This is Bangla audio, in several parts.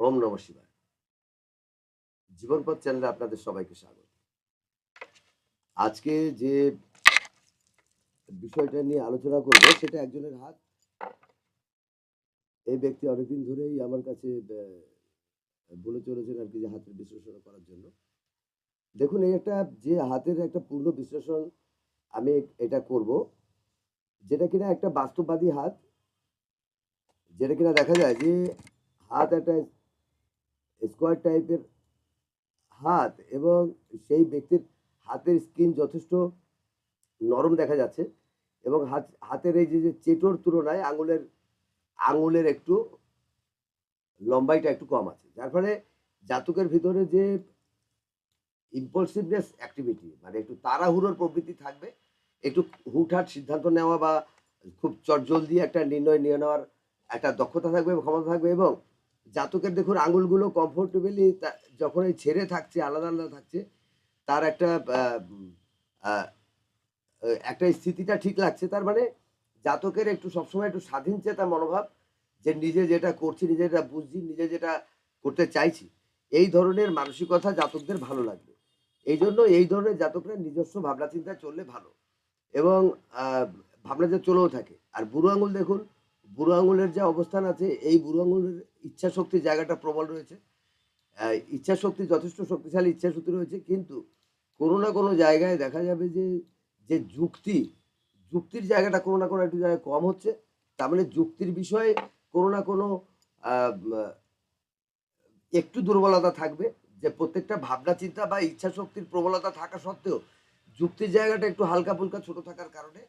ওম নম শিবায়। জীবনপথ চ্যানেলে আপনাদের সবাইকে স্বাগত। আজকে যে বিষয়টা নিয়ে আলোচনা করব, সেটা একজনের হাত। এই ব্যক্তি অনেকদিন ধরেই আমার কাছে বলে চলেছেন আর কি যে হাতের বিশ্লেষণ করার জন্য। দেখুন, এই একটা যে হাতের একটা পূর্ণ বিশ্লেষণ আমি এটা করব, যেটা কিনা একটা বাস্তববাদী হাত। যেটা কিনা দেখা যায় যে হাত একটা স্কোয়ার টাইপের হাত এবং সেই ব্যক্তির হাতের স্কিন যথেষ্ট নরম দেখা যাচ্ছে এবং হাত, হাতের এই যে চেটোর তুলনায় আঙুলের আঙুলের একটু লম্বাইটা একটু কম আছে। যার ফলে জাতকের ভিতরে যে ইম্পলসিভনেস অ্যাক্টিভিটি মানে একটু তাড়াহুড়োর প্রবৃত্তি থাকবে, একটু হুটহাট সিদ্ধান্ত নেওয়া বা খুব চটজলদি একটা নির্ণয় নিয়ে নেওয়ার একটা দক্ষতা থাকবে, ক্ষমতা থাকবে এবং জাতকের দেখুন আঙুলগুলো কমফোর্টেবলি যখন এই ছেড়ে থাকছে, আলাদা আলাদা থাকছে, তার একটা একটা স্থিতিটা ঠিক লাগছে। তার মানে জাতকের একটু সবসময় একটু স্বাধীন চেতা মনোভাব যে নিজে যেটা করছি, নিজে যেটা বুঝছি, নিজে যেটা করতে চাইছি, এই ধরনের মানসিকতা জাতকদের ভালো লাগবে। এই জন্য এই ধরনের জাতকরা নিজস্ব ভাবনা চিন্তা চললে ভালো এবং ভাবনা যে চলেও থাকে। আর বুড়ো আঙুল দেখুন বুড়ো আঙুলের যে অবস্থান আছে, এই বুড়ো আঙুলের ইচ্ছা শক্তির জায়গাটা প্রবল রয়েছে। ইচ্ছা শক্তি যথেষ্ট শক্তিশালী ইচ্ছা শক্তি রয়েছে, কিন্তু কোনো না কোনো জায়গায় দেখা যাবে যে যে যুক্তি, যুক্তির জায়গাটা কোনো না কোনো একটু জায়গায় কম হচ্ছে। তার মানে যুক্তির বিষয়ে কোনো না কোনো একটু দুর্বলতা থাকবে, যে প্রত্যেকটা ভাবনা, চিন্তা বা ইচ্ছা শক্তির প্রবলতা থাকা সত্ত্বেও যুক্তির জায়গাটা একটু হালকা ফুলকা ছোট থাকার কারণে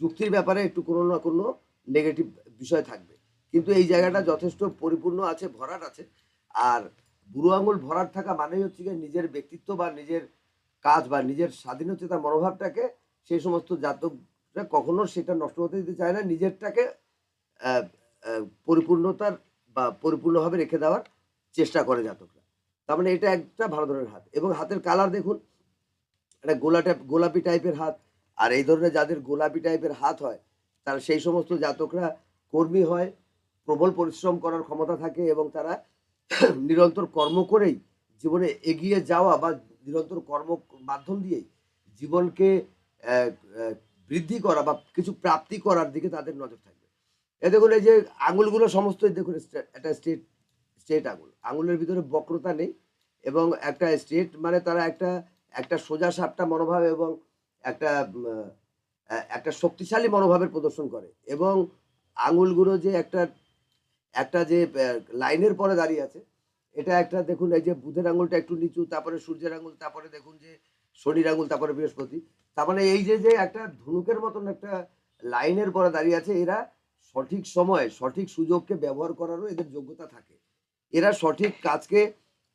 যুক্তির ব্যাপারে একটু কোনো না কোনো নেগেটিভ বিষয় থাকবে। কিন্তু এই জায়গাটা যথেষ্ট পরিপূর্ণ আছে, ভরাট আছে। আর বুড়ো আঙুল ভরাট থাকা মানেই হচ্ছে গিয়ে নিজের ব্যক্তিত্ব বা নিজের কাজ বা নিজের স্বাধীনচেতা মনোভাবটাকে সেই সমস্ত জাতকরা কখনো সেটা নষ্ট হতে দিতে চায় না। নিজেরটাকে পরিপূর্ণতার বা পরিপূর্ণভাবে রেখে দেওয়ার চেষ্টা করে জাতকরা। তার মানে এটা একটা ভালো ধরনের হাত। এবং হাতের কালার দেখুন, একটা গোলা টাইপ গোলাপি টাইপের হাত। আর এই ধরনের যাদের গোলাপি টাইপের হাত হয় তারা সেই সমস্ত জাতকরা কর্মী হয়, প্রবল পরিশ্রম করার ক্ষমতা থাকে এবং তারা নিরন্তর কর্ম করেই জীবনে এগিয়ে যাওয়া বা নিরন্তর কর্ম মাধ্যম দিয়েই জীবনকে বৃদ্ধি করা বা কিছু প্রাপ্তি করার দিকে তাদের নজর থাকবে। এ দেখুন, এই যে আঙুলগুলো সমস্তই দেখুন একটা স্টেট স্টেট আঙুল। আঙুলের ভিতরে বক্রতা নেই এবং একটা স্টেট মানে তারা একটা একটা সোজা সাপটা মনোভাব এবং একটা একটা শক্তিশালী মনোভাবের প্রদর্শন করে এবং আঙুলগুলো যে একটা একটা যে লাইনের পরে দাঁড়িয়ে আছে, এটা একটা দেখুন এই যে বুধের আঙুলটা একটু নিচু, তারপরে সূর্যের আঙুল, তারপরে দেখুন যে শনির আঙুল, তারপরে বৃহস্পতি, তার মানে এই যে যে একটা ধনুকের মতন একটা লাইনের পরে দাঁড়িয়ে আছে, এরা সঠিক সময় সঠিক সুযোগকে ব্যবহার করারও এদের যোগ্যতা থাকে। এরা সঠিক কাজকে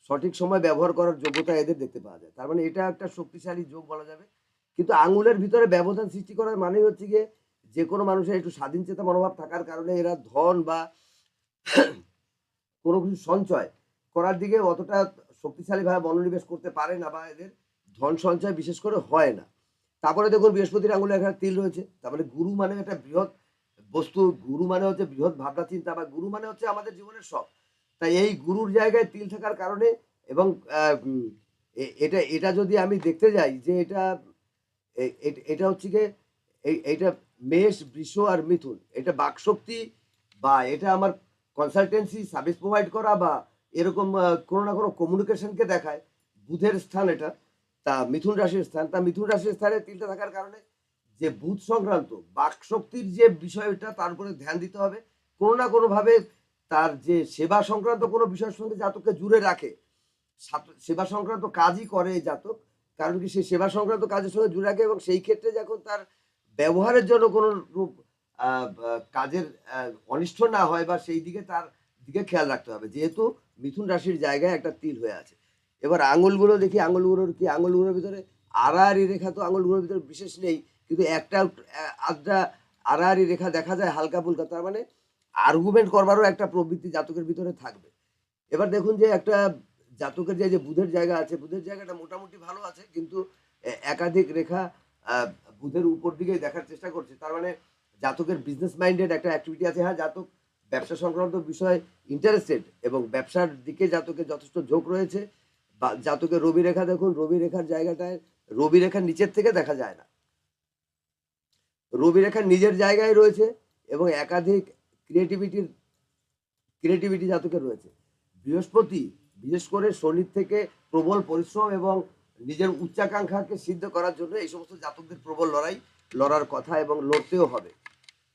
সঠিক সময় ব্যবহার করার যোগ্যতা এদের দেখতে পাওয়া যায়। তার মানে এটা একটা শক্তিশালী যোগ বলা যাবে। কিন্তু আঙুলের ভিতরে ব্যবধান সৃষ্টি করার মানে হচ্ছে গিয়ে যে কোনো মানুষের একটু স্বাধীন চেতা মনোভাব থাকার কারণে এরা ধন বা কোনো কিছু সঞ্চয় করার দিকে অতটা শক্তিশালীভাবে মনোনিবেশ করতে পারে না বা এদের ধন সঞ্চয় বিশেষ করে হয় না। তারপরে দেখুন বৃহস্পতির আঙুলে একটা তিল রয়েছে। তারপরে গুরু মানে একটা বৃহৎ বস্তু, গুরু মানে হচ্ছে বৃহৎ ভাবনা, চিন্তা বা গুরু মানে হচ্ছে আমাদের জীবনের সব তাই এই গুরুর জায়গায় তিল থাকার কারণে এবং এটা এটা যদি আমি দেখতে যাই যে এটা এটা হচ্ছে গিয়ে এইটা মেষ, বৃষ আর মিথুন। এটা বাকশক্তি বা এটা আমার কনসালটেন্সি সার্ভিস প্রোভাইড করা বা এরকম কোনো না কোনো কমিউনিকেশনকে দেখায়, বুধের স্থান এটা, তা মিথুন রাশির স্থান। তা মিথুন রাশির স্থানে তিনটা থাকার কারণে যে বুধ সংক্রান্ত বাকশক্তির যে বিষয়টা, তার উপরে ধ্যান দিতে হবে। কোনো না কোনোভাবে তার যে সেবা সংক্রান্ত কোনো বিষয়ের সঙ্গে জাতককে জুড়ে রাখে সেবা সংক্রান্ত কাজই করে জাতক। কারণ কি সে সেবা সংক্রান্ত কাজের সঙ্গে জুড়ে রাখে এবং সেই ক্ষেত্রে যখন তার ব্যবহারের জন্য কোনো রূপ কাজের অনিষ্ট না হয় বা সেই দিকে তার দিকে খেয়াল রাখতে হবে। যেহেতু মিথুন রাশির জায়গায় একটা তিল হয়ে আছে। এবার আঙুলগুলো দেখি, আঙুলগুলোর কি, আঙুলগুলোর ভিতরে আড়াআড়ি রেখা তো আঙুলগুলোর ভিতরে বিশেষ নেই। কিন্তু একটা আধটা আড়াআড়ি রেখা দেখা যায় হালকা ফুলকা। তার মানে আর্গুমেন্ট করবারও একটা প্রবৃত্তি জাতকের ভিতরে থাকবে। এবার দেখুন যে একটা জাতকের যে বুধের জায়গা আছে, বুধের জায়গাটা মোটামুটি ভালো আছে, কিন্তু একাধিক রেখা বুধের উপর দিকে দেখার চেষ্টা করছে। তার মানে জাতকের বিজনেস মাইন্ডেড একটা অ্যাক্টিভিটি আছে। হ্যাঁ জাতক ব্যবসা সংক্রান্ত বিষয়ে ইন্টারেস্টেড এবং ব্যবসার দিকে জাতকের যথেষ্ট ঝোঁক রয়েছে। বা, জাতকের রবি রেখা দেখুন, রবি রেখার জায়গাটায়, রবি রেখার নিচের থেকে দেখা যায় না। রবি রেখার নিজের জায়গায় রয়েছে এবং একাধিক ক্রিয়েটিভিটির ক্রিয়েটিভিটি জাতকের রয়েছে। বৃহস্পতি বিশেষ করে শনির থেকে প্রবল পরিশ্রম এবং নিজের উচ্চাকাঙ্ক্ষাকে সিদ্ধ করার জন্য এই সমস্ত জাতকদের প্রবল লড়াই, লড়ার কথা এবং লড়তেও হবে।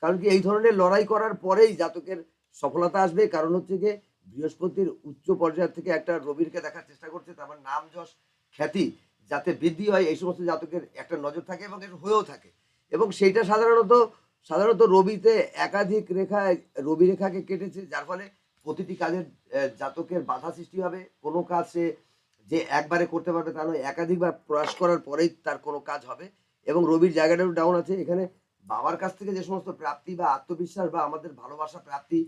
কারণ কি এই ধরনের লড়াই করার পরেই জাতকের সফলতা আসবে। কারণ হচ্ছে গিয়ে বৃহস্পতির উচ্চ পর্যায় থেকে একটা রবিরকে দেখার চেষ্টা করছে, তারপর নাম যশ, খ্যাতি, যাতে বৃদ্ধি হয়, এই সমস্ত জাতকের একটা নজর থাকে এবং এটা হয়েও থাকে। এবং সেইটা সাধারণত সাধারণত রবিতে একাধিক রেখা রবি রেখাকে কেটেছে, যার ফলে প্রতিটি কাজের জাতকের বাধা সৃষ্টি হবে। কোনো কাজ সে যে একবারে করতে পারবে তা নয়, একাধিকবার প্রয়াস করার পরেই তার কোনো কাজ হবে এবং রবির জায়গাটাও ডাউন আছে। এখানে বাবার কাছ থেকে যে সমস্ত প্রাপ্তি বা আত্মবিশ্বাস বা আমাদের ভালোবাসা প্রাপ্তি,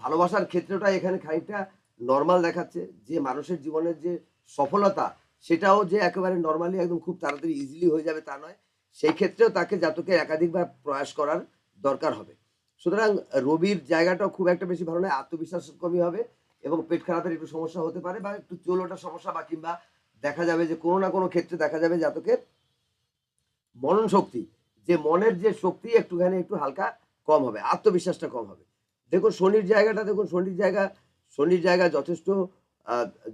ভালোবাসার ক্ষেত্রটা এখানে খানিকটা নর্মাল দেখাচ্ছে। যে মানুষের জীবনের যে সফলতা, সেটাও যে একেবারে নর্মালি একদম খুব তাড়াতাড়ি ইজিলি হয়ে যাবে তা নয়। সেই ক্ষেত্রেও তাকে জাতকের একাধিকবার প্রয়াস করার দরকার হবে। সুতরাং রবির জায়গাটাও খুব একটা বেশি ভালো নয়, আত্মবিশ্বাস কমই হবে এবং পেট খারাপের একটু সমস্যা হতে পারে বা একটু চুল ওঠার সমস্যা বা কিংবা দেখা যাবে যে কোনো না কোনো ক্ষেত্রে দেখা যাবে জাতকের মনন শক্তি, যে মনের যে শক্তি একটুখানি একটু হালকা কম হবে, আত্মবিশ্বাসটা কম হবে। দেখুন, শনির জায়গাটা, দেখুন, শনির জায়গা শনির জায়গা যথেষ্ট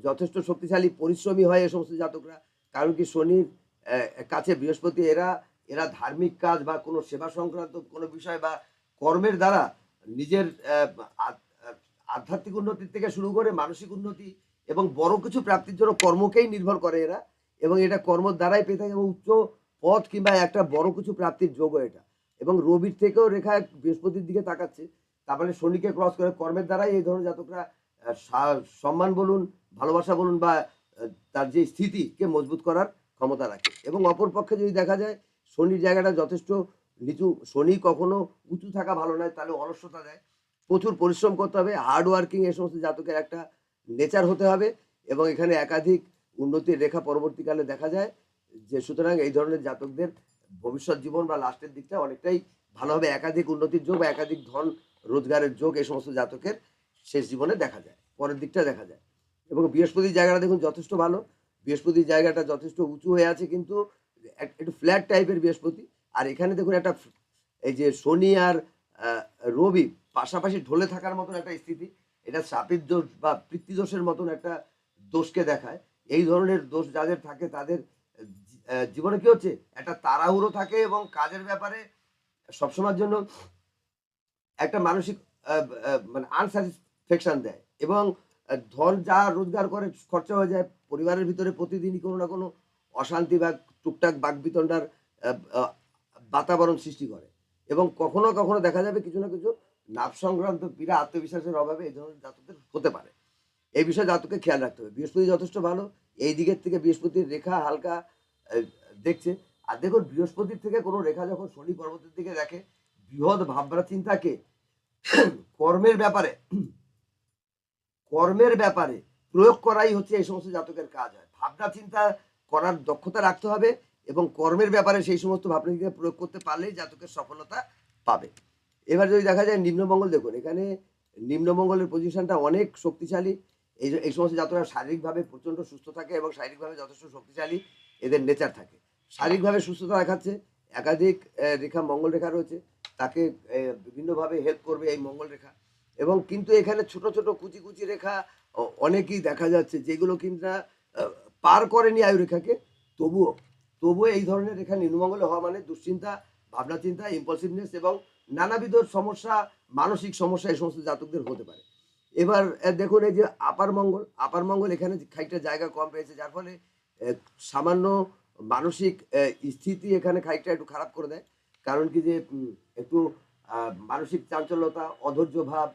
যথেষ্ট শক্তিশালী, পরিশ্রমী হয় এই সমস্ত জাতকরা, কারণ কি শনির কাছে বৃহস্পতি এরা এরা ধার্মিক কাজ বা কোনো সেবা সংক্রান্ত কোনো বিষয় বা কর্মের দ্বারা নিজের আধ্যাত্মিক উন্নতির থেকে শুরু করে মানসিক উন্নতি এবং বড় কিছু প্রাপ্তির জন্য কর্মকেই নির্ভর করে এরা এবং এটা কর্মর দ্বারাই পেয়ে থাকে এবং উচ্চ পথ কিংবা একটা বড় কিছু প্রাপ্তির যোগও এটা। এবং রবির থেকেও রেখা বৃহস্পতির দিকে তাকাচ্ছে, তার মানে শনিকে ক্রস করে কর্মের দ্বারাই এই ধরনের জাতকরা সম্মান বলুন, ভালোবাসা বলুন বা তার যে স্থিতিকে মজবুত করার ক্ষমতা রাখে। এবং অপর পক্ষে যদি দেখা যায়, শনির জায়গাটা যথেষ্ট নিচু শনি কখনো উঁচু থাকা ভালো নয়, তাহলে অলস্যতা দেয়। প্রচুর পরিশ্রম করতে হবে হার্ড ওয়ার্কিং এই সমস্ত জাতকের একটা নেচার হতে হবে এবং এখানে একাধিক উন্নতির রেখা পরবর্তীকালে দেখা যায় যে সুতরাং এই ধরনের জাতকদের ভবিষ্যৎ জীবন বা লাস্টের দিকটা অনেকটাই ভালো হবে। একাধিক উন্নতির যোগ বা একাধিক ধন রোজগারের যোগ এই সমস্ত জাতকের শেষ জীবনে দেখা যায়, পরের দিকটা দেখা যায়। এবং বৃহস্পতির জায়গাটা দেখুন যথেষ্ট ভালো, বৃহস্পতির জায়গাটা যথেষ্ট উঁচু হয়ে আছে কিন্তু এক- একটু ফ্ল্যাট টাইপের বৃহস্পতি। আর এখানে দেখুন একটা এই যে শনি আর রবি পাশাপাশি ঢলে থাকার মতন একটা স্থিতি। এটা সাপির দোষ বা পিতৃদোষের মতন একটা দোষকে দেখায়। এই ধরনের দোষ যাদের থাকে তাদের জীবনে কি হচ্ছে? একটা তাড়াহুড়ো থাকে এবং কাজের ব্যাপারে সবসময়ের জন্য একটা মানসিক মানে আনস্যাটিসফ্যাকশন দেয় এবং ধন যা রোজগার করে খরচা হয়ে যায় পরিবারের ভিতরে প্রতিদিনই কোনো না কোনো অশান্তি বা টুকটাক বাকবিতণ্ডার আহ, আহ, বাতাবরণ সৃষ্টি করে। এবং কখনো কখনো দেখা যাবে কিছু না কিছু নাভ সংক্রান্ত পীড়া, আত্মবিশ্বাসের অভাবে এই ধরনের জাতকদের হতে পারে। এই বিষয়ে জাতককে খেয়াল রাখতে হবে। বৃহস্পতি যথেষ্ট ভালো, এই দিকের থেকে বৃহস্পতির রেখা হালকা দেখছে। আর দেখুন, বৃহস্পতির থেকে কোনো রেখা যখন শনি পর্বতের দিকে দেখে, বৃহৎ ভাবনা চিন্তাকে কর্মের ব্যাপারে কর্মের ব্যাপারে প্রয়োগ করাই হচ্ছে এই সমস্ত জাতকের কাজ হয়। ভাবনা, চিন্তা করার দক্ষতা রাখতে হবে। এবং কর্মের ব্যাপারে সেই সমস্ত ভাবনা প্রয়োগ করতে পারলেই জাতকের সফলতা পাবে। এবার যদি দেখা যায় নিম্নমঙ্গল, দেখুন, এখানে নিম্নমঙ্গলের পজিশনটা অনেক শক্তিশালী। এই এই সমস্ত জাতকরা শারীরিকভাবে প্রচণ্ড সুস্থ থাকে এবং শারীরিকভাবে যথেষ্ট শক্তিশালী এদের নেচার থাকে। শারীরিকভাবে সুস্থতা দেখাচ্ছে, একাধিক রেখা মঙ্গল রেখা রয়েছে, তাকে বিভিন্নভাবে হেল্প করবে এই মঙ্গল রেখা। এবং কিন্তু এখানে ছোট ছোট, কুচি কুচি রেখা অনেকই দেখা যাচ্ছে যেগুলো কিন্তু পার করেনি আয়ু রেখাকে, তবুও তবুও এই ধরনের রেখা নিম্নমঙ্গলে হওয়া মানে দুশ্চিন্তা, ভাবনা চিন্তা ইম্পলসিভনেস এবং নানাবিধ সমস্যা, মানসিক সমস্যা এই সমস্ত জাতকদের হতে পারে। এবার দেখুন এই যে আপার মঙ্গল আপার মঙ্গল এখানে খানিকটা জায়গা কম পেয়েছে, যার ফলে সামান্য মানসিক স্থিতি এখানে খানিকটা একটু খারাপ করে দেয়। কারণ কি যে একটু মানসিক চাঞ্চল্যতা, অধৈর্য ভাব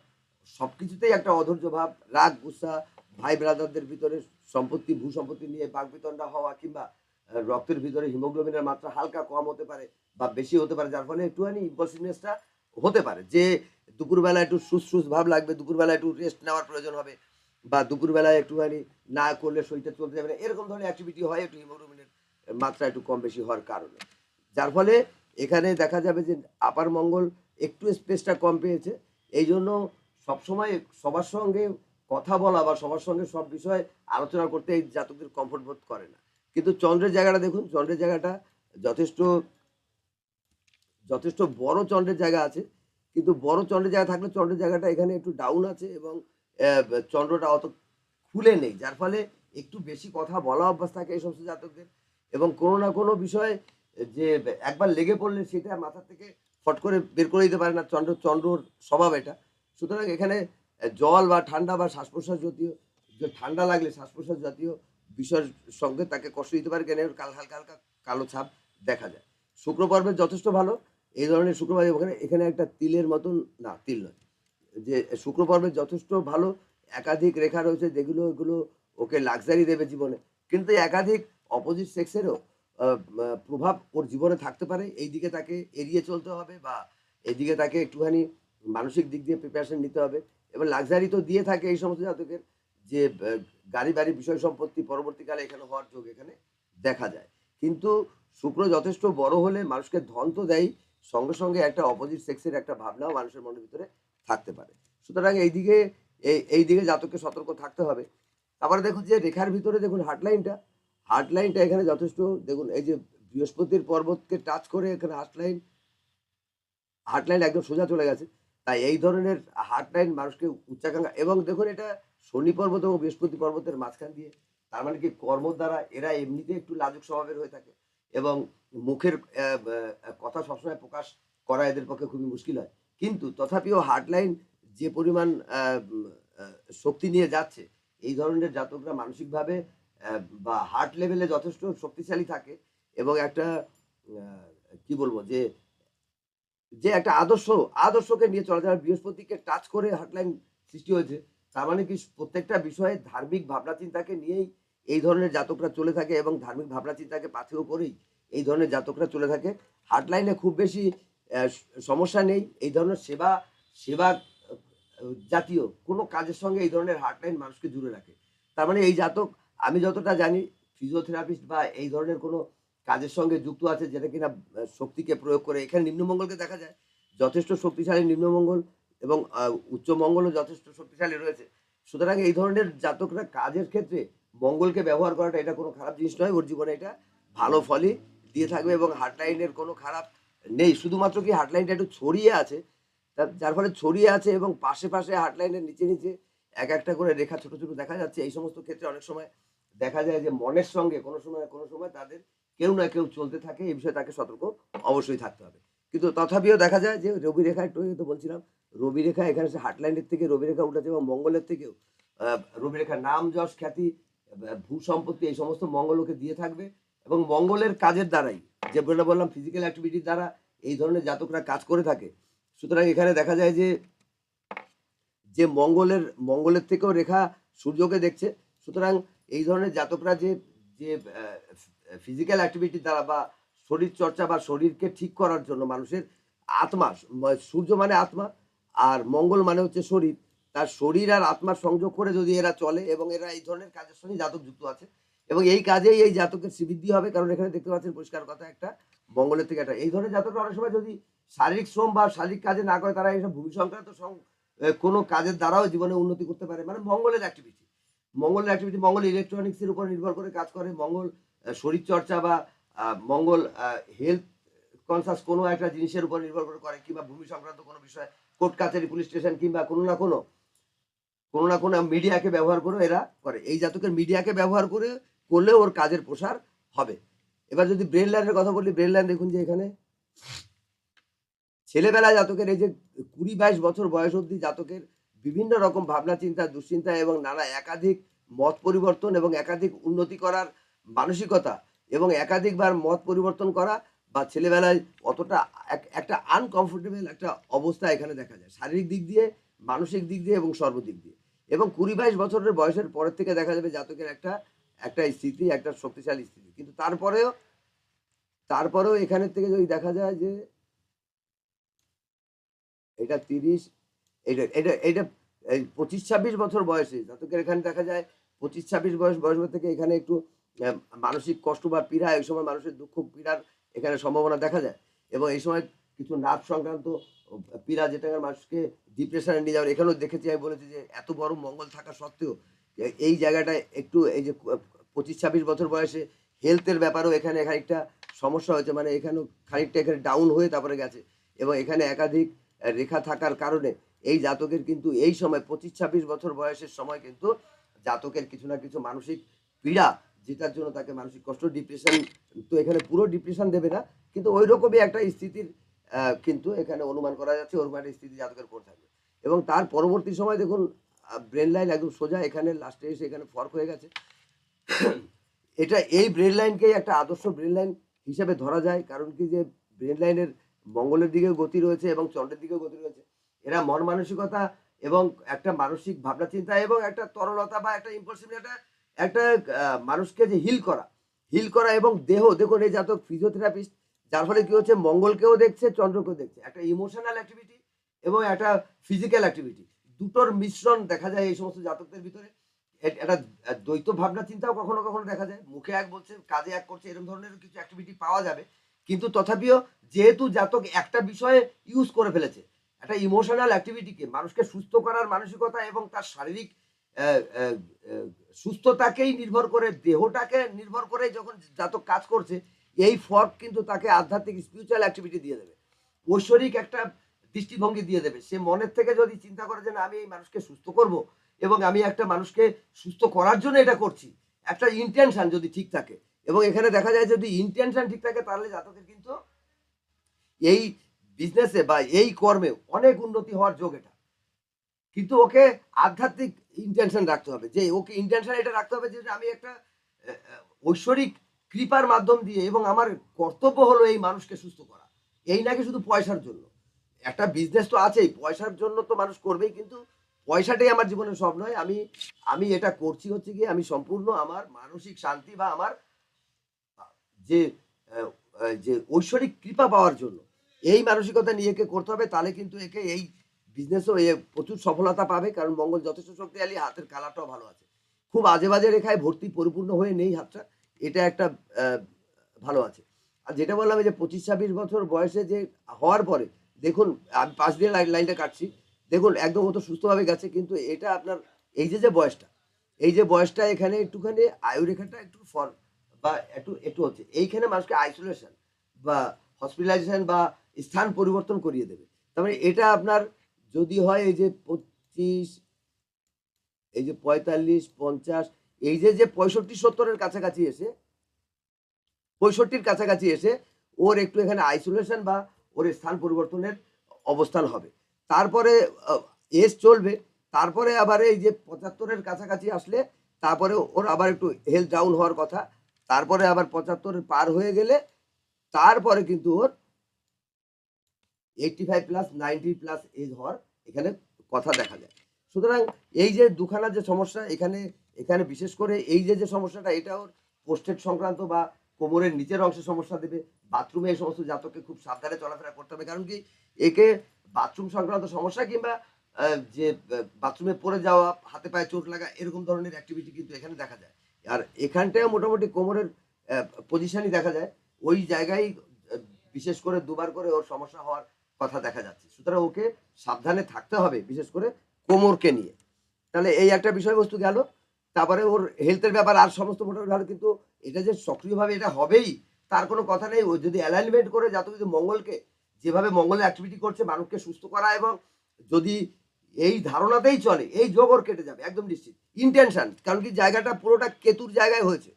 সব কিছুতেই একটা অধৈর্য ভাব, রাগ, গুসা ভাই ব্রাদারদের ভিতরে সম্পত্তি ভূ সম্পত্তি নিয়ে বাকবিতণ্ডা হওয়া কিংবা রক্তের ভিতরে হিমোগ্লোবিনের মাত্রা হালকা কম হতে পারে বা বেশি হতে পারে, যার ফলে একটুখানি ইম্পলসিভনেসটা হতে পারে। যে দুপুরবেলা একটু সুস ভাব লাগবে, দুপুরবেলা একটু রেস্ট নেওয়ার প্রয়োজন হবে বা দুপুরবেলায় একটুখানি না করলে শরীরটা চলতে যাবে না, এরকম ধরনের অ্যাক্টিভিটি হয় একটু হিমোগ্লোবিনের মাত্রা একটু কম বেশি হওয়ার কারণে। যার ফলে এখানে দেখা যাবে যে আপার মঙ্গল একটু স্পেসটা কম পেয়েছে। এই জন্য সবসময় সবার সঙ্গে কথা বলা বা সবার সঙ্গে সব বিষয়ে আলোচনা করতে এই জাতকদের কমফোর্ট বোধ করে না। কিন্তু চন্দ্রের জায়গাটা দেখুন, চন্দ্রের জায়গাটা যথেষ্ট যথেষ্ট বড় চন্দ্রের জায়গা আছে। কিন্তু বড় চন্দ্রের জায়গা থাকলে চন্দ্রের জায়গাটা এখানে একটু ডাউন আছে এবং চন্দ্রটা অত খুলে নেই। যার ফলে একটু বেশি কথা বলা অভ্যাস থাকে এই সমস্ত জাতকদের এবং কোনো না কোনো বিষয়ে যে একবার লেগে পড়লে সেটা মাথা থেকে ফট করে বের করে দিতে পারে না। চন্দ্র, চন্দ্রর স্বভাব এটা। সুতরাং এখানে জল বা ঠান্ডা বা শ্বাস প্রশ্বাস জাতীয়, যে ঠান্ডা লাগলে শ্বাস প্রশ্বাস জাতীয় বিষয়ের সঙ্গে তাকে কষ্ট দিতে পারে কেন? কাল হালকা হালকা কালো ছাপ দেখা যায়। শুক্র পর্বের যথেষ্ট ভালো। এই ধরনের শুক্রবার ওখানে এখানে একটা তিলের মতন, না, তিল নয়। যে শুক্র পর্বের যথেষ্ট ভালো, একাধিক রেখা রয়েছে যেগুলো, এগুলো ওকে লাক্সারি দেবে জীবনে। কিন্তু একাধিক অপোজিট সেক্সেরও প্রভাব ওর জীবনে থাকতে পারে। এই দিকে তাকে এড়িয়ে চলতে হবে বা এইদিকে তাকে একটুখানি মানসিক দিক দিয়ে প্রিপারেশন নিতে হবে। এবং লাক্সারি তো দিয়ে থাকে এই সমস্ত জাতকের। যে গাড়ি বাড়ি বিষয় সম্পত্তি পরবর্তীকালে এখানে হওয়ার যোগ এখানে দেখা যায়। কিন্তু শুক্র যথেষ্ট বড় হলে মানুষকে ধন তো দেয় সঙ্গে সঙ্গে একটা অপোজিট সেক্সের একটা ভাবনাও মানুষের মনের ভিতরে থাকতে পারে। সুতরাং এইদিকে এই এই দিকে জাতককে সতর্ক থাকতে হবে। তারপরে দেখুন যে, রেখার ভিতরে দেখুন হার্টলাইনটা হার্টলাইনটা এখানে যথেষ্ট, দেখুন এই যে বৃহস্পতির পর্বতকে টাচ করে এখানে হার্টলাইন হার্টলাইন একদম সোজা চলে গেছে। তাই এই ধরনের হার্টলাইন মানুষকে উচ্চাকাঙ্ক্ষা, এবং দেখুন এটা শনি পর্বত এবং বৃহস্পতি পর্বতের মাঝখান দিয়ে, তার মানে কি কর্ম দ্বারা এরা এমনিতে একটু লাজুক স্বভাবের হয়ে থাকে এবং মুখের কথা সবসময় প্রকাশ করা এদের পক্ষে খুবই মুশকিল হয়। কিন্তু তথাপিও হার্টলাইন যে পরিমাণ শক্তি নিয়ে যাচ্ছে, এই ধরনের জাতকরা মানসিকভাবে বা হার্ট লেভেলে যথেষ্ট শক্তিশালী থাকে এবং একটা কি বলব যে যে একটা আদর্শ, আদর্শকে নিয়ে চলা যায় বৃহস্পতিকে টাচ করে হার্টলাইন সৃষ্টি হয়েছে তার মানে কি প্রত্যেকটা বিষয়ে ধার্মিক ভাবনা চিন্তাকে নিয়েই এই ধরনের জাতকরা চলে থাকে এবং ধার্মিক ভাবনা চিন্তাকে পাথেয় করেই এই ধরনের জাতকরা চলে থাকে। হার্টলাইনে খুব বেশি সমস্যা নেই। এই ধরনের সেবা সেবা জাতীয় কোনো কাজের সঙ্গে এই ধরনের হার্টলাইন মানুষকে জুড়ে রাখে। তার মানে এই জাতক, আমি যতটা জানি ফিজিওথেরাপিস্ট বা এই ধরনের কোনো কাজের সঙ্গে যুক্ত আছে যেটা কিনা শক্তিকে প্রয়োগ করে। এখানে নিম্নমঙ্গলকে দেখা যায়। যথেষ্ট শক্তিশালী নিম্নমঙ্গল এবং আহ, উচ্চমঙ্গলও যথেষ্ট শক্তিশালী রয়েছে। সুতরাং এই ধরনের জাতকরা কাজের ক্ষেত্রে মঙ্গলকে ব্যবহার করাটা এটা কোনো খারাপ জিনিস নয়। ওর জীবনে এটা ভালো ফলই দিয়ে থাকবে এবং হার্টলাইনের কোনো খারাপ নেই। শুধুমাত্র কি হার্টলাইনটা একটু ছড়িয়ে আছে যার ফলে ছড়িয়ে আছে এবং পাশে পাশে হার্টলাইনের নিচে নিচে এক একটা করে রেখা ছোট ছোট দেখা যাচ্ছে। এই সমস্ত ক্ষেত্রে অনেক সময় দেখা যায় যে মনের সঙ্গে কোনো সময় কোনো সময় তাদের কেউ না কেউ চলতে থাকে। এই বিষয়ে তাকে সতর্ক অবশ্যই থাকতে হবে। কিন্তু তথাপিও দেখা যায় যে রবি রেখা একটু তো বলছিলাম রবি রেখা এখানে সে হার্টলাইনের থেকে রবিরেখা উঠেছে এবং মঙ্গলের থেকেও আহ, রবি রেখার নাম যশ খ্যাতি ভূ সম্পত্তি এই সমস্ত মঙ্গলকে দিয়ে থাকবে এবং মঙ্গলের কাজের দ্বারাই যে বলে বললাম ফিজিক্যাল অ্যাক্টিভিটির দ্বারা এই ধরনের জাতকরা কাজ করে থাকে। সুতরাং এখানে দেখা যায় যে যে মঙ্গলের মঙ্গলের থেকেও রেখা সূর্যকে দেখছে। সুতরাং এই ধরনের জাতকরা যে যে ফিজিক্যাল অ্যাক্টিভিটির দ্বারা বা শরীর চর্চা বা শরীরকে ঠিক করার জন্য মানুষের আত্মা সূর্য মানে আত্মা আর মঙ্গল মানে হচ্ছে শরীর। তার শরীর আর আত্মার সংযোগ করে যদি এরা চলে এবং এরা এই ধরনের কাজের সঙ্গে জাতক যুক্ত আছে এবং এই কাজেই এই জাতকের শ্রীবৃদ্ধি হবে কারণ এখানে দেখতে পাচ্ছেন পরিষ্কার কথা একটা মঙ্গলের থেকে একটা। এই ধরনের জাতকরা অনেক সময় যদি শারীরিক শ্রম বা শারীরিক কাজে না করে তারা এইসব ভূমি সংক্রান্ত কোনো কাজের দ্বারাও জীবনে উন্নতি করতে পারে। মানে মঙ্গলের অ্যাক্টিভিটি মঙ্গলের অ্যাক্টিভিটি মঙ্গল ইলেকট্রনিক্সের উপর নির্ভর করে কাজ করে। মঙ্গল আহ, শরীর চর্চা বা মঙ্গল হেলথ কনসাস কোনো একটা জিনিসের উপর নির্ভর করে করে কিংবা ভূমি সংক্রান্ত কোনো বিষয় কোর্ট, কাছারি পুলিশ স্টেশন কিংবা কোনো না কোনো কোনো না কোনো মিডিয়াকে ব্যবহার করে এরা করে। এই জাতকের মিডিয়াকে ব্যবহার করে করলে ওর কাজের প্রসার হবে। এবার যদি ব্রেন ল্যান্ডের কথা বলি ব্রেন ল্যান্ড দেখুন যে এখানে ছেলেবেলা জাতকের এই যে কুড়ি বাইশ বছর বয়স অবধি জাতকের বিভিন্ন রকম ভাবনা, চিন্তা, দুশ্চিন্তা এবং নানা একাধিক মত পরিবর্তন এবং একাধিক উন্নতি করার মানসিকতা এবং একাধিকবার মত পরিবর্তন করা বা ছেলেবেলায় অতটা এক- একটা আনকমফোর্টেবল একটা অবস্থা এখানে দেখা যায়। শারীরিক দিক দিয়ে, মানসিক দিক দিয়ে এবং সর্বদিক দিয়ে। এবং কুড়ি বাইশ বছরের বয়সের পরের থেকে দেখা যাবে জাতকের একটা একটা স্থিতি, একটা শক্তিশালী স্থিতি। কিন্তু তারপরেও তারপরেও এখানের থেকে যদি দেখা যায় যে, এটা তিরিশ, এটা এটা এটা পঁচিশ ছাব্বিশ বছর বয়সে জাতকের এখানে দেখা যায়, পঁচিশ ছাব্বিশ বয়স বয়স থেকে এখানে একটু মানসিক কষ্ট বা পীড়া, এই সময় মানুষের দুঃখ, পীড়ার এখানে সম্ভাবনা দেখা যায়। এবং এই সময় কিছু নার্ভ সংক্রান্ত পীড়া যেটা মানুষকে ডিপ্রেশনে নিয়ে যাওয়ার, এখানেও দেখেছি, আমি বলেছি যে এত বড় মঙ্গল থাকা সত্ত্বেও এই জায়গাটায় একটু এই যে পঁচিশ ছাব্বিশ বছর বয়সে হেলথের ব্যাপারেও এখানে খানিকটা সমস্যা হয়েছে। মানে এখানেও খানিকটা এখানে ডাউন হয়ে তারপরে গেছে। এবং এখানে একাধিক রেখা থাকার কারণে এই জাতকের কিন্তু এই সময় পঁচিশ ছাব্বিশ বছর বয়সের সময় কিন্তু জাতকের কিছু না কিছু মানসিক পীড়া যেটার জন্য তাকে মানসিক কষ্ট ডিপ্রেশন তো এখানে পুরো ডিপ্রেশন দেবে না, কিন্তু ওই রকমই একটা স্থিতির কিন্তু এখানে অনুমান করা যাচ্ছে ওরকম একটা স্থিতি জাতকের পড়ে থাকবে। এবং তার পরবর্তী সময় দেখুন ব্রেন লাইন একদম সোজা, এখানে লাস্টে এসে এখানে ফর্ক হয়ে গেছে। এটা এই ব্রেন লাইনকেই একটা আদর্শ ব্রেন লাইন হিসেবে ধরা যায়, কারণ কি যে ব্রেন লাইনের মঙ্গলের দিকেও গতি রয়েছে এবং চন্দ্রের দিকেও গতি রয়েছে। এরা মন মানসিকতা এবং একটা মানসিক ভাবনা চিন্তা এবং একটা তরলতা বা একটা ইম্পলসিভ একটা একটা মানুষকে যে হিল করা। হিল করা এবং দেহ, দেখুন এই জাতক ফিজিওথেরাপিস্ট যার ফলে কি হচ্ছে, মঙ্গলকেও দেখছে, চন্দ্রকেও দেখছে। একটা ইমোশনাল অ্যাক্টিভিটি এবং একটা ফিজিক্যাল অ্যাক্টিভিটি দুটোর মিশ্রণ দেখা যায় এই সমস্ত জাতকদের ভিতরে। একটা দ্বৈত ভাবনা চিন্তাও কখনো কখনো দেখা যায়। মুখে এক বলছে, কাজে এক করছে এরকম ধরনের কিছু অ্যাক্টিভিটি পাওয়া যাবে। কিন্তু তথাপিও যেহেতু জাতক একটা বিষয়ে ইউজ করে ফেলেছে, একটা ইমোশনাল অ্যাক্টিভিটিকে মানুষকে সুস্থ করার মানসিকতা এবং তার শারীরিক সুস্থতাকেই নির্ভর করে, দেহটাকে নির্ভর করে যখন জাতক কাজ করছে, এই ফর্ক কিন্তু তাকে আধ্যাত্মিক স্পিরিচুয়াল অ্যাক্টিভিটি দিয়ে দেবে। ঐশ্বরিক একটা দৃষ্টিভঙ্গি দিয়ে দেবে। সে মনের থেকে যদি চিন্তা করে যে না, আমি এই মানুষকে সুস্থ করব এবং আমি একটা মানুষকে সুস্থ করার জন্য এটা করছি, একটা ইন্টেনশন যদি ঠিক থাকে, এবং এখানে দেখা যায় যদি ইন্টেনশন ঠিক থাকে, তাহলে জাতকের কিন্তু এই বিজনেসে বা এই কর্মে অনেক উন্নতি হওয়ার যোগ এটা। কিন্তু ওকে আধ্যাত্মিক ইন্টেনশন রাখতে হবে। যে ওকে ইন্টেনশন এটা রাখতে হবে যে আমি একটা ঐশ্বরিক কৃপার মাধ্যম দিয়ে এবং আমার কর্তব্য হলো এই মানুষকে সুস্থ করা। এই নাকি শুধু পয়সার জন্য। একটা বিজনেস তো আছেই, পয়সার জন্য তো মানুষ করবেই, কিন্তু পয়সাটাই আমার জীবনের সব নয়। আমি আমি এটা করছি হচ্ছে গিয়ে, আমি সম্পূর্ণ আমার মানসিক শান্তি বা আমার যে যে ঐশ্বরিক কৃপা পাওয়ার জন্য, এই মানসিকতা নিয়ে একে করতে হবে, তাহলে কিন্তু একে এই বিজনেসও এ প্রচুর সফলতা পাবে, কারণ মঙ্গল যথেষ্ট শক্তিশালী, হাতের কালারটাও ভালো আছে। খুব আজে বাজে রেখায় ভর্তি, পরিপূর্ণ হয়ে নেই হাতটা, এটা একটা ভালো আছে। আর যেটা বললাম যে পঁচিশ ছাব্বিশ বছর বয়সে যে হওয়ার পরে, দেখুন, আমি পাশ দিয়ে লাইন লাইনটা কাটছি, দেখুন, একদম ও তো সুস্থভাবে গেছে, কিন্তু এটা আপনার, এই যে যে বয়সটা, এই যে বয়সটা এখানে একটুখানি আয়ু রেখাটা একটু ফর, বা একটু একটু হচ্ছে, এইখানে মানুষকে আইসোলেশন বা হসপিটালাইজেশন বা স্থান পরিবর্তন করিয়ে দেবে। তার মানে এটা আপনার যদি হয় এই যে পঁচিশ, এই যে পঁয়তাল্লিশ, পঞ্চাশ, এই যে যে পঁয়ষট্টি, সত্তরের কাছাকাছি এসে, পঁয়ষট্টির কাছাকাছি এসে ওর একটু এখানে আইসোলেশন বা ওর স্থান পরিবর্তনের অবস্থান হবে। তারপরে এস চলবে, তারপরে আবার এই যে পঁচাত্তরের কাছাকাছি আসলে, তারপরে ওর আবার একটু হেলথ ডাউন হওয়ার কথা, তারপরে আবার পঁচাত্তরের পার হয়ে গেলে, তারপরে কিন্তু ওর eighty five plus ninety plus age হওয়ার এখানে কথা দেখা যায়। সুতরাং এই যে দুখানা যে সমস্যা এখানে এখানে বিশেষ করে এই যে যে সমস্যাটা, এটা ওর পোস্টেট সংক্রান্ত বা কোমরের নিচের অংশে সমস্যা দেবে। বাথরুমে এই সমস্ত জাতককে খুব সাবধানে চলাফেরা করতে হবে, কারণ কি একে বাথরুম সংক্রান্ত সমস্যা কিংবা যে বাথরুমে পড়ে যাওয়া, হাতে পায়ে চোট লাগা এরকম ধরনের অ্যাক্টিভিটি কিন্তু এখানে দেখা যায়। আর এখানটায় মোটামুটি কোমরের পজিশনই দেখা যায়। ওই জায়গায় বিশেষ করে দুবার করে ওর সমস্যা হওয়ার কথা দেখা যাচ্ছে। সুতরাং ওকে সাবধানে থাকতে হবে, বিশেষ করে কোমরকে নিয়ে। তাহলে এই একটা বিষয়বস্তু গেল। তারপরে ওর হেলথের ব্যাপার, আর সমস্ত মোটামুটি ভালো, কিন্তু এটা যে সক্রিয়ভাবে এটা হবেই, তার কোনো কথা নেই। ও যদি অ্যালাইনমেন্ট করে যাতে যদি মঙ্গলকে, যেভাবে মঙ্গলের অ্যাক্টিভিটি করছে, মানুষকে সুস্থ করা এবং যদি এই ধারণাতেই চলে, এই যোগ ওর কেটে যাবে, একদম নিশ্চিত। ইন্টেনশন কারণ কি জায়গাটা পুরোটা কেতুর জায়গায় হয়েছে।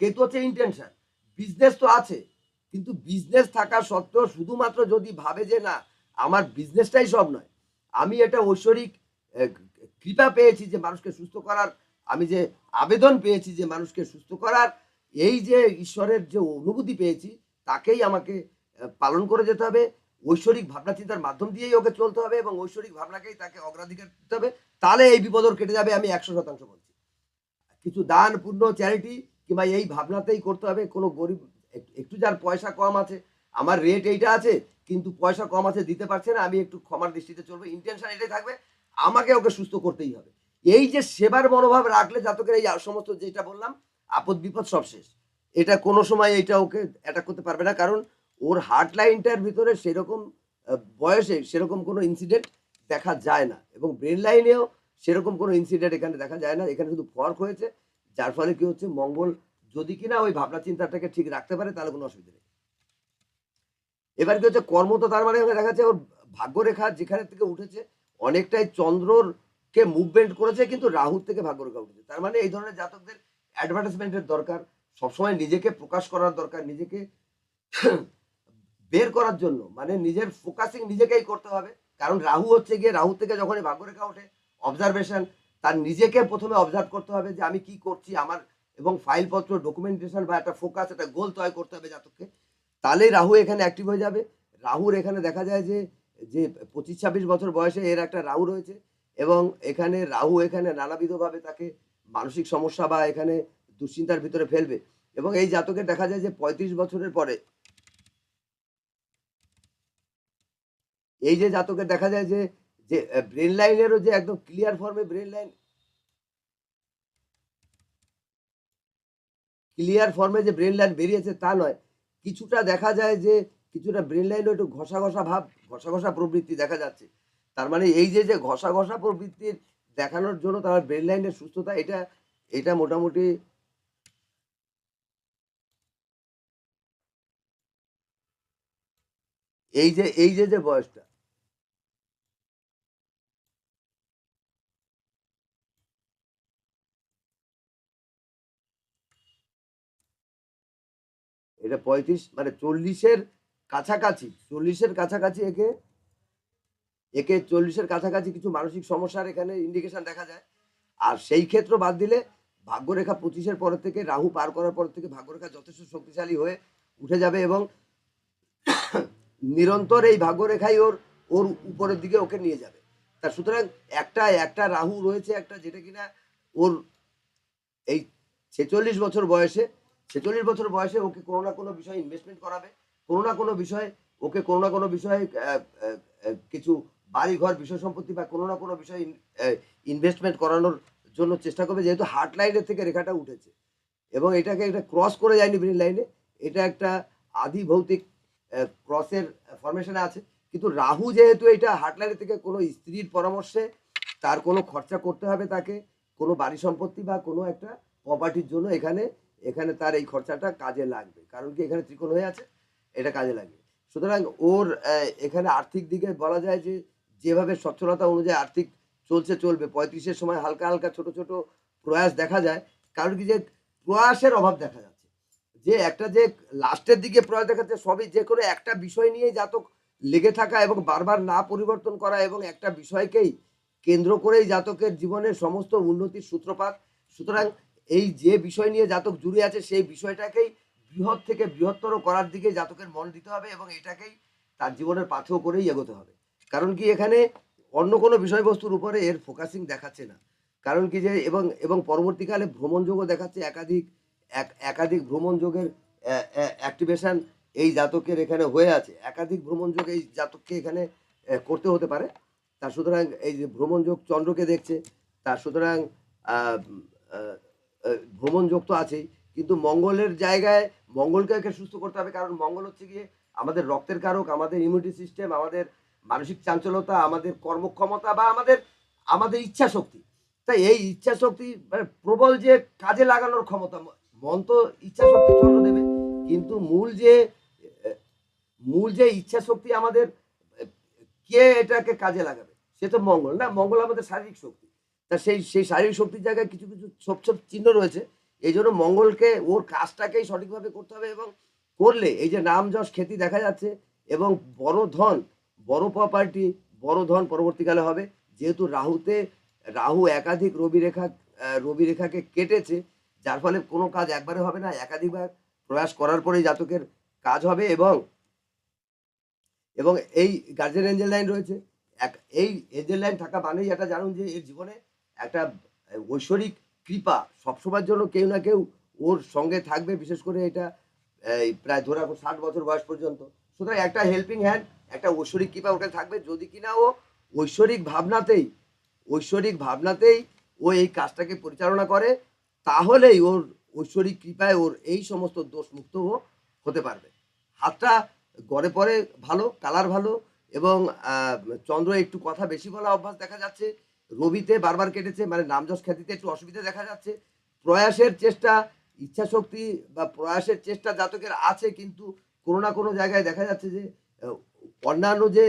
কেতু হচ্ছে ইন্টেনশন বিজনেস তো আছে কিন্তু বিজনেস থাকা সত্ত্বেও শুধুমাত্র যদি ভাবে যে না, আমার বিজনেসটাই সব নয়। আমি এটা ঐশ্বরিক কৃপা পেয়েছি যে মানুষকে সুস্থ করার, আমি যে আবেদন পেয়েছি যে মানুষকে সুস্থ করার, এই যে ঈশ্বরের যে অনুভূতি পেয়েছি, তাকেই আমাকে পালন করে যেতে হবে। ঐশ্বরিক ভাবনা চিন্তার মাধ্যম দিয়েই ওকে চলতে হবে এবং ঐশ্বরিক ভাবনাকেই তাকে অগ্রাধিকার দিতে হবে। তাহলে এই বিপদর কেটে যাবে আমি একশো শতাংশ বলছি। কিছু দান, পুণ্য চ্যারিটি কিংবা এই ভাবনাতেই করতে হবে। কোনো গরিব একটু যার পয়সা কম আছে। আমার রেট এইটা আছে, কিন্তু পয়সা কম আছে, দিতে পারছে না, আমি একটু ক্ষমার দৃষ্টিতে চলবো। ইন্টেনশন এটাই থাকবে, আমাকে ওকে সুস্থ করতেই হবে। এই যে সেবার মনোভাব রাখলে জাতকের এই সমস্ত যেটা বললাম, আপদ বিপদ সব শেষ। এটা কোনো সময় এইটা ওকে অ্যাটাক করতে পারবে না, কারণ ওর হার্ট লাইনটার ভিতরে সেরকম বয়সে সেরকম কোনো ইনসিডেন্ট দেখা যায় না। এবং ব্রেন লাইনেও সেরকম কোনো ইনসিডেন্ট এখানে দেখা যায় না। এখানে শুধু ফর্ক হয়েছে, যার ফলে কি হচ্ছে, মঙ্গল যদি কিনা ওই ভাবনা চিন্তাটাকে ঠিক রাখতে পারে, তাহলে কোনো অসুবিধা নেই। এবার কি হচ্ছে, কর্ম তো তার মানে দেখা যাচ্ছে ওর ভাগ্যরেখা যেখানে থেকে উঠেছে, অনেকটাই চন্দ্রর কে মুভমেন্ট করেছে, কিন্তু রাহুর থেকে ভাগ্যরেখা উঠেছে। তার মানে এই ধরনের জাতকদের অ্যাডভার্টাইজমেন্টের দরকার, সবসময় নিজেকে প্রকাশ করার দরকার, নিজেকে বের করার জন্য। মানে নিজের ফোকাসিং নিজেকেই করতে হবে। কারণ রাহু হচ্ছে গিয়ে, রাহু থেকে যখনই ভাগ্যরেখা ওঠে অবজারভেশন তার নিজেকে প্রথমে অবজার্ভ করতে হবে যে আমি কি করছি, আমার এবং ফাইলপত্র ডকুমেন্টেশন বা একটা ফোকাস একটা গোল তৈরি করতে হবে জাতককে, তাহলেই রাহু এখানে অ্যাক্টিভ হয়ে যাবে। রাহুর এখানে দেখা যায় যে যে পঁচিশ, ছাব্বিশ বছর বয়সে এর একটা রাহু রয়েছে এবং এখানে রাহু এখানে নানাবিধভাবে তাকে মানসিক সমস্যা বা এখানে দুশ্চিন্তার ভিতরে ফেলবে এবং এই জাতকের দেখা যায় যে পঁয়ত্রিশ বছরের পরে এই যে জাতকের দেখা যায় যে যে ব্রেন লাইনেরও যে একদম ক্লিয়ার ফর্মে ব্রেন লাইন ক্লিয়ার ফর্মে যে ব্রেন লাইন বেরিয়েছে তা নয়। কিছুটা দেখা যায় যে, কিছুটা ব্রেন লাইনও একটু ঘষা ঘষা ভাব, ঘষা ঘষা প্রবৃত্তি দেখা যাচ্ছে। তার মানে এই যে যে ঘষা ঘষা প্রবৃত্তির দেখানোর জন্য তার ব্রেন লাইনের সুস্থতা, এটা এটা মোটামুটি এই যে এই যে যে বয়সটা। এটা পঁয়ত্রিশ মানে চল্লিশের কাছাকাছি চল্লিশের কাছাকাছি একে একে চল্লিশের কাছাকাছি কিছু মানসিক সমস্যার এখানে ইন্ডিকেশন দেখা যায়। আর সেই ক্ষেত্র বাদ দিলে ভাগ্যরেখা পঁচিশের পর থেকে, রাহু পার করার পর থেকে ভাগ্যরেখা যথেষ্ট শক্তিশালী হয়ে উঠে যাবে এবং নিরন্তর এই ভাগ্যরেখাই ওর ওর উপরের দিকে ওকে নিয়ে যাবে। তা সুতরাং একটা একটা রাহু রয়েছে একটা যেটা কিনা ওর এই ছেচল্লিশ বছর বয়সে ছেচল্লিশ বছর বয়সে ওকে কোনো না কোনো বিষয়ে ইনভেস্টমেন্ট করাবে, কোনো না কোনো বিষয়ে ওকে কোনো না কোনো বিষয়ে কিছু বাড়ি ঘর বিষয় সম্পত্তি বা কোনো না কোনো বিষয়ে ইনভেস্টমেন্ট করানোর জন্য চেষ্টা করবে, যেহেতু হার্ট লাইনের থেকে রেখাটা উঠেছে। এবং এটাকে এটা ক্রস করে যায়নি ব্রেন লাইনে এটা একটা আদি ভৌতিক ক্রসের ফরমেশনে আছে। কিন্তু রাহু যেহেতু এটা হার্ট লাইনের থেকে কোনো স্ত্রীর পরামর্শে, তার কোনো খরচা করতে হবে তাকে, কোনো বাড়ি সম্পত্তি বা কোনো একটা প্রপার্টির জন্য এখানে এখানে তার এই খরচাটা কাজে লাগবে। কারণ কি এখানে ত্রিকোণ হয়ে আছে? এটা কাজে লাগবে। সুতরাং ওর এখানে আর্থিক দিকে বলা যায় যে, যেভাবে সচ্ছলতা অনুযায়ী আর্থিক চলছে, চলবে। পঁয়ত্রিশের সময় হালকা হালকা ছোট ছোট প্রয়াস দেখা যায়। কারণ কি যে, প্রয়াসের অভাব দেখা যাচ্ছে। যে একটা যে লাস্টের দিকে প্রয়াস দেখাচ্ছে সবই যে কোনো একটা বিষয় নিয়ে জাতক লেগে থাকা এবং বারবার না পরিবর্তন করা এবং একটা বিষয়কেই কেন্দ্র করেই জাতকের জীবনের সমস্ত উন্নতির সূত্রপাত। সুতরাং এই যে বিষয় নিয়ে জাতক জুড়ে আছে, সেই বিষয়টাকেই বৃহৎ থেকে বৃহত্তর করার দিকে জাতকের মন দিতে হবে এবং এটাকেই তার জীবনের পাথেও করেই এগোতে হবে। কারণ কি এখানে অন্য কোনো বিষয়বস্তুর উপরে এর ফোকাসিং দেখাচ্ছে না। কারণ কি যে এবং এবং পরবর্তীকালে ভ্রমণযোগও দেখাচ্ছে একাধিক, এক- একাধিক ভ্রমণযোগের অ্যাক্টিভেশন এই জাতকের এখানে হয়ে আছে। একাধিক ভ্রমণযোগ এই জাতককে এখানে করতে হতে পারে। তা সুতরাং এই যে ভ্রমণযোগ চন্দ্রকে দেখছে তা সুতরাং ভ্রমণযোগ তো আছেই। কিন্তু মঙ্গলের জায়গায় মঙ্গলকে সুস্থ করতে হবে। কারণ মঙ্গল হচ্ছে গিয়ে আমাদের রক্তের কারক, আমাদের ইমিউনিটি সিস্টেম আমাদের মানসিক চাঞ্চলতা, আমাদের কর্মক্ষমতা বা আমাদের আমাদের ইচ্ছা শক্তি তাই এই ইচ্ছা শক্তি মানে প্রবল যে কাজে লাগানোর ক্ষমতা, মন তো ইচ্ছা শক্তি চন্দ্র দেবে। কিন্তু মূল যে মূল যে ইচ্ছা শক্তি আমাদের, কে এটাকে কাজে লাগাবে? সে তো মঙ্গল। না, মঙ্গল আমাদের শারীরিক শক্তি। তা সেই সেই শারীরিক শক্তির জায়গায় কিছু কিছু ছোপ ছোপ চিহ্ন রয়েছে। এই জন্য মঙ্গলকে, ওর কাজটাকেই সঠিকভাবে করতে হবে এবং করলে এই যে নাম যশ খ্যাতি দেখা যাচ্ছে এবং বড় ধন, বড় প্রপার্টি বড় ধন পরবর্তীকালে হবে। যেহেতু রাহুতে, রাহু একাধিক রবি রেখা রবি রেখাকে কেটেছে, যার ফলে কোনো কাজ একবারে হবে না, একাধিকবার প্রয়াস করার পরেই জাতকের কাজ হবে এবং এবং এই গার্জেন এঞ্জেল লাইন রয়েছে। এক, এই এঞ্জেল লাইন থাকা মানেই এটা জানুন যে এর জীবনে একটা ঐশ্বরিক কৃপা সবসময়ের জন্য কেউ না কেউ ওর সঙ্গে থাকবে, বিশেষ করে এটা প্রায় ধরে ষাট বছর বয়স পর্যন্ত। সুতরাং একটা হেল্পিং হ্যান্ড একটা ঐশ্বরিক কৃপা ওটা থাকবে। যদি কিনা ও ঐশ্বরিক ভাবনাতেই ঐশ্বরিক ভাবনাতেই ও এই কাজটাকে পরিচালনা করে, তাহলেই ওর ঐশ্বরিক কৃপায় ওর এই সমস্ত দোষ মুক্ত হতে পারবে। হাতটা গড়ে পরে ভালো কালার ভালো এবং চন্দ্র একটু কথা বেশি বলা অভ্যাস দেখা যাচ্ছে। রবিতে বারবার কেটেছে মানে নামযশ খ্যাতিতে একটু অসুবিধা দেখা যাচ্ছে। প্রয়াসের চেষ্টা ইচ্ছা শক্তি বা প্রয়াসের চেষ্টা জাতকের আছে, কিন্তু কোনো না কোনো জায়গায় দেখা যাচ্ছে যে অন্যান্য যে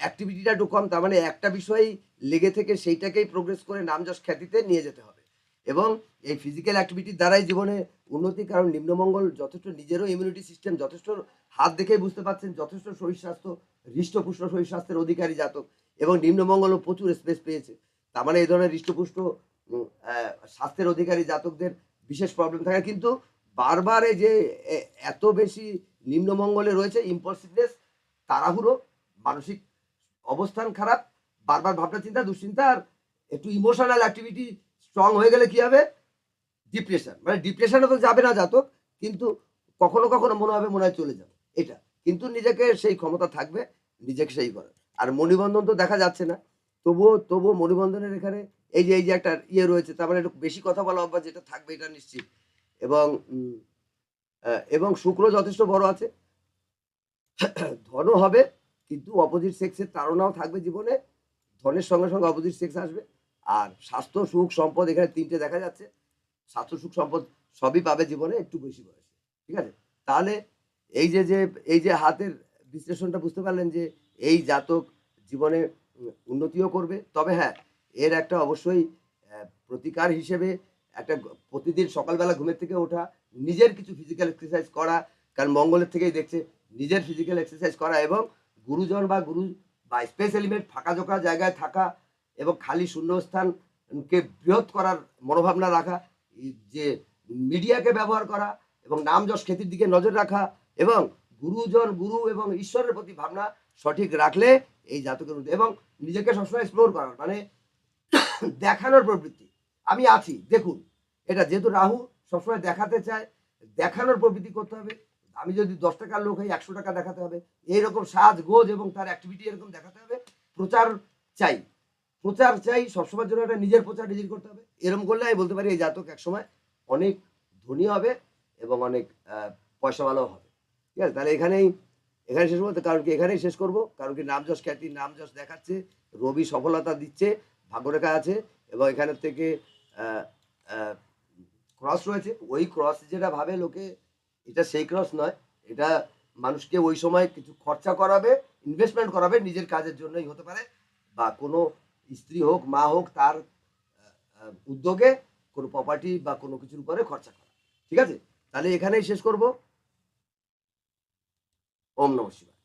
অ্যাক্টিভিটিটা একটু কম, তার মানে একটা বিষয়েই লেগে থেকে সেইটাকেই প্রোগ্রেস করে নামযশ খ্যাতিতে নিয়ে যেতে হবে। এবং এই ফিজিক্যাল অ্যাক্টিভিটির দ্বারাই জীবনে উন্নতি, কারণ নিম্নমঙ্গল যথেষ্ট নিজেরও ইমিউনিটি সিস্টেম যথেষ্ট হাত দেখেই বুঝতে পারছেন, যথেষ্ট শরীর স্বাস্থ্য, হৃষ্টপুষ্ট শরীর স্বাস্থ্যের অধিকারী জাতক, এবং নিম্নমঙ্গলও প্রচুর স্পেস পেয়েছে। তার মানে এই ধরনের হৃষ্টপুষ্ট স্বাস্থ্যের অধিকারী জাতকদের বিশেষ প্রবলেম থাকে। কিন্তু বারবার এই যে এত বেশি নিম্নমঙ্গলে রয়েছে ইম্পলসিভনেস তাড়াহুড়ো, মানসিক অবস্থান খারাপ, বারবার ভাবনা চিন্তা, দুশ্চিন্তা, আর একটু ইমোশনাল অ্যাক্টিভিটি স্ট্রং হয়ে গেলে কী হবে? ডিপ্রেশন মানে ডিপ্রেশনে তো যাবে না জাতক, কিন্তু কখনো কখনো মনে হবে মনে হয় চলে যাবে। এটা। কিন্তু নিজেকে সেই ক্ষমতা থাকবে, নিজেকে সেই করে। আর মণিবন্ধন তো দেখা যাচ্ছে না। তবুও তবুও মণিবন্ধনের এখানে এই যে এই যে একটা ইয়ে রয়েছে, তার মানে একটু বেশি কথা বলা অভ্যাস যেটা থাকবে এটা নিশ্চিত। এবং এবং শুক্র যথেষ্ট বড় আছে। ধনও হবে, কিন্তু অপোজিট সেক্সের তাড়নাও থাকবে জীবনে। ধনের সঙ্গে সঙ্গে অপোজিট সেক্স আসবে। আর স্বাস্থ্য, সুখ, সম্পদ এখানে তিনটে দেখা যাচ্ছে। স্বাস্থ্য, সুখ, সম্পদ সবই পাবে জীবনে একটু বেশি বয়সে। ঠিক আছে? তাহলে এই যে যে, এই যে হাতের বিশ্লেষণটা বুঝতে পারলেন যে এই জাতক জীবনে উন্নতিও করবে। তবে হ্যাঁ এর একটা অবশ্যই প্রতিকার হিসেবে একটা প্রতিদিন সকালবেলা ঘুমের থেকে ওঠা, নিজের কিছু ফিজিক্যাল এক্সারসাইজ করা, কারণ মঙ্গলের থেকেই দেখছে নিজের ফিজিক্যাল এক্সারসাইজ করা এবং গুরুজন বা গুরু বা স্পেস এলিমেন্ট ফাঁকা জোকা জায়গায় থাকা এবং খালি শূন্যস্থানকে বৃহৎ করার মনোভাবনা রাখা যে মিডিয়াকে ব্যবহার করা এবং নাম যশ খ্যাতির দিকে নজর রাখা এবং গুরুজন, গুরু এবং ঈশ্বরের প্রতি ভাবনা সঠিক রাখলে এই জাতকের উন্নতি এবং নিজেকে সবসময় এক্সপ্লোর করার মানে দেখানোর প্রবৃত্তি। আমি আছি, দেখুন, এটা যেহেতু রাহু, সবসময় দেখাতে চায়, দেখানোর প্রবৃত্তি করতে হবে। আমি যদি দশ টাকার লোক হই, একশো টাকা দেখাতে হবে। এইরকম সাজ, গোজ এবং তার অ্যাক্টিভিটি এরকম দেখাতে হবে। প্রচার চাই। প্রচার চাই, সবসময়ের জন্য একটা নিজের প্রচার নিজের করতে হবে। এরকম করলে আমি বলতে পারি এই জাতক একসময় অনেক ধনী হবে এবং অনেক পয়সাওয়ালাও হবে। ঠিক আছে? তাহলে এখানেই এখানে শেষ করব কারণ কি এখানেই শেষ করব। কারণ কি নামযশ খ্যাতি নামযশ দেখাচ্ছে, রবি সফলতা দিচ্ছে, ভাগ্যরেখা আছে এবং এখানে থেকে ক্রস রয়েছে। ওই ক্রস যেটা ভাবে লোকে, এটা সেই ক্রস নয়। এটা মানুষকে ওই সময় কিছু খরচা করাবে ইনভেস্টমেন্ট করাবে, নিজের কাজের জন্যই হতে পারে। বা কোনো স্ত্রী হোক, মা হোক, তার উদ্যোগে কোনো প্রপার্টি বা কোনো কিছুর উপরে খরচা করা। ঠিক আছে? তাহলে এখানেই শেষ করব। ওম নমঃ শিবায়